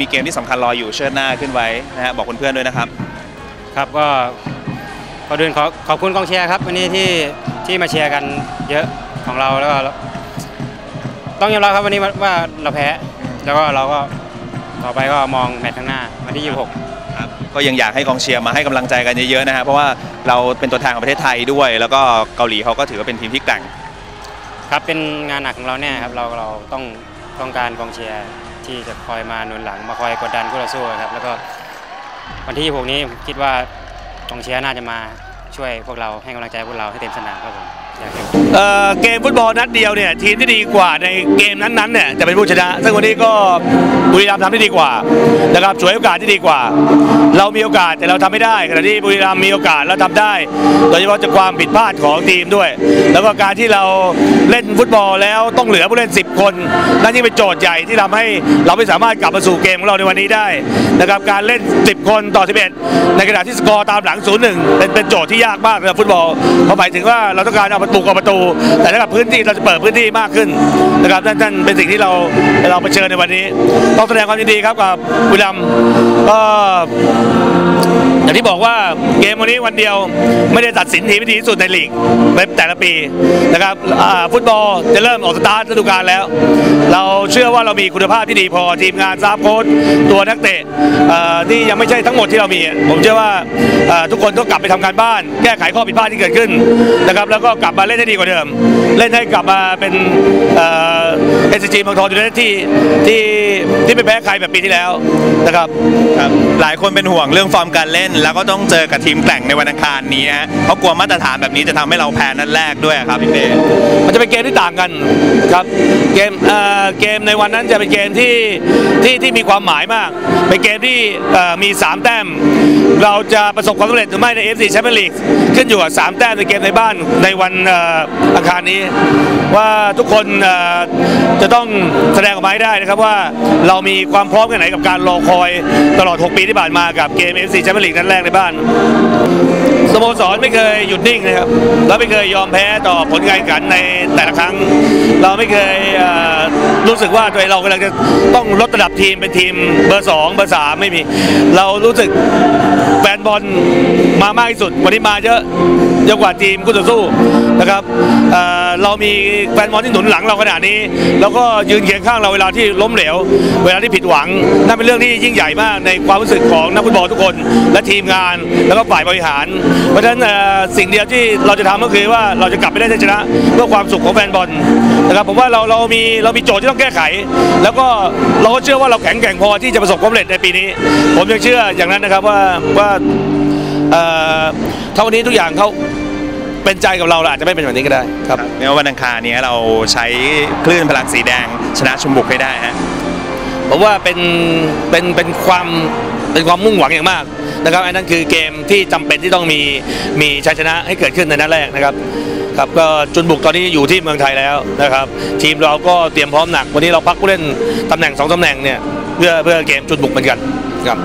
มีเกมที่สำคัญรออยู่เชิดหน้าขึ้นไว้นะฮะบอกเพื่อนๆด้วยนะครับ ครับก็ก่อนอื่นขอขอบคุณกองเชียร์ครับวันนี้ที่ที่มาเชียร์กันเยอะของเราแล้วก็ต้องยอมรับครับวันนี้ว่าเราแพ้ แล้วก็เราก็ต่อไปก็มองแมตช์ข้างหน้าวันที่ 26 ครับ ก็ยังอยากให้กองเชียร์มาให้กำลังใจกันเยอะๆนะฮะเพราะว่าเราเป็นตัวแทนของประเทศไทยด้วย แล้วก็เกาหลีเขาก็ถือว่าเป็นทีมที่แกร่ง ครับเป็นงานหนักของเราแน่ครับเราเราต้องต้องการกองเชียร์ ที่จะคอยมาหนุนหลังมาคอยกดดันคู่ต่อสู้ครับ แล้วก็วันที่ 26 นี้ผมคิดว่ากองเชียร์น่าจะมาช่วยพวกเราให้กำลังใจพวกเราให้เต็มสนามครับผม เเอ่อเกมฟุตบอลนัดเดียวเนี่ยทีมที่ดีกว่าในเกมนั้นๆเนี่ยจะเป็นผู้ชนะ ซึ่งวันนี้ก็บุรีรัมย์ทำได้ดีกว่านะครับฉวยโอกาสที่ดีกว่า เรามีโอกาสแต่เราทำไม่ได้ขณะที่บุรีรัมย์มีโอกาสเราทำได้โดยเฉพาะจากความผิดพลาดของทีมด้วย แล้วก็การที่เราเล่นฟุตบอลแล้วต้องเหลือผู้เล่น 10 คนนั่นยิ่งเป็นโจทย์ใหญ่ที่ทำให้เราไม่สามารถกลับมาสู่เกมของเราในวันนี้ได้นะครับการเล่น 10 คนต่อ 11 ในขณะที่สกอร์ตามหลัง 0-1 เป็นเป็นโจทย์ที่ยากมากสำหรับฟุตบอลเพราะหมายถึงว่าเราต้องการเอาประตูกับประตู แต่ถ้ากับพื้นที่เราจะเปิดพื้นที่มากขึ้นนะครับนั่นนั่นเป็นสิ่งที่เราเราเผชิญในวันนี้ ต้องแสดงความยินดีครับกับบุรีรัมย์ก็อย่างที่บอกว่าเกมวันนี้วันเดียวไม่ได้ตัดสินทีมที่ดีที่สุดในลีกในแต่ละปีนะครับฟุตบอลจะเริ่มออกสตาร์ทฤดูกาลแล้ว เราเชื่อว่าเรามีคุณภาพที่ดีพอทีมงานซาฟโค้ชตัวนักเตะอ่อที่ยังไม่ใช่ทั้งหมดที่เรามี ผมเชื่อว่าอ่อทุกคนต้องกลับไปทำการบ้าน แก้ไขข้อผิดพลาดที่เกิดขึ้นนะครับแล้วก็กลับมาเล่นให้ดีกว่าเดิม เล่นให้กลับมาเป็นเอ สจีเมืองทองอยู่ในที่ที่ที่ไม่แพ้ใครแบบปีที่แล้วนะครับครับหลายคนเป็นห่วงเรื่องฟอร์มการเล่น แล้วก็ต้องเจอกับทีมแกร่งในวันอังคารนี้ฮะเพราะกลัวมาตรฐานแบบนี้จะทำให้เราแพ้นัดแรกด้วยครับพี่เป้มันจะเป็นเกมที่ต่างกันครับเกมเอ่อเกมในวันนั้นจะเป็นเกมที่ที่ที่มีความหมายมาก เป็นเกมที่เอ่อมี 3 แต้ม เราจะประสบความสำเร็จหรือไม่ใน FC Champions League ขึ้นอยู่กับ3แต้มในเกมในบ้านในวันเอ่ออังคารนี้ ว่าทุกคนเอ่อจะต้องแสดงออกมาให้ได้นะครับว่าเรามีความพร้อมแค่ไหนกับการรอคอยตลอด 6 ปีที่ผ่านมากับเกม FC Champions League นัดแรกในบ้านสโมสรไม่เคยหยุดนิ่งนะครับเราไม่เคยยอมแพ้ต่อผลการแข่งขันในแต่ละครั้ง เราไม่เคยเรู้สึกว่าตัวเองเรากำลังจะต้องลดระดับทีมเป็นทีมเบอร์สองเบอร์สามไม่มี เรารู้สึกแฟนบอลมามากที่สุดวันนี้มาเยอะ เยอะกว่าทีมคู่ต่อสู้นะครับเเรามีแฟนบอลที่หนุนหลังเราขนาดนี้ แล้วก็ยืนเคียงข้างเราเวลาที่ล้มเหลว เวลาที่ผิดหวังนั่นเป็นเรื่องที่ยิ่งใหญ่มากในความรู้สึกของนักฟุตบอลทุกคน และทีมงานแล้วก็ฝ่ายบริหาร เพราะฉะนั้นสิ่งเดียวที่เราจะทำก็คือว่าเราจะกลับไปได้ชัยชนะเพื่อความสุขของแฟนบอลนะครับผมว่าเราเรามีเรามีโจทย์ที่ต้องแก้ไข แล้วก็เราก็เชื่อว่าเราแข็งแกร่งพอที่จะประสบความสำเร็จในปีนี้ ผมยังเชื่ออย่างนั้นนะครับว่าว่าเอ่อถ้าวันนี้ทุกอย่างเขา เป็นใจกับเราเราอาจจะไม่เป็นแบบนี้ก็ได้ครับในวันอังคารนี้เราใช้คลื่นพลังสีแดงชนะชุมบุกให้ได้ฮะผมว่าเป็นเป็นเป็นความเป็นความมุ่งหวังอย่างมากนะครับอันนั้นคือเกมที่จำเป็นที่ต้องมีมีชัยชนะให้เกิดขึ้นในนัดแรกนะครับครับก็จุนบุกตอนนี้อยู่ที่เมืองไทยแล้วนะครับ ทีมเราก็เตรียมพร้อมหนัก วันนี้เราพักผู้เล่นตำแหน่งสองตำแหน่งเนี่ยเพื่อเพื่อเกมจุนบุกเหมือนกันครับ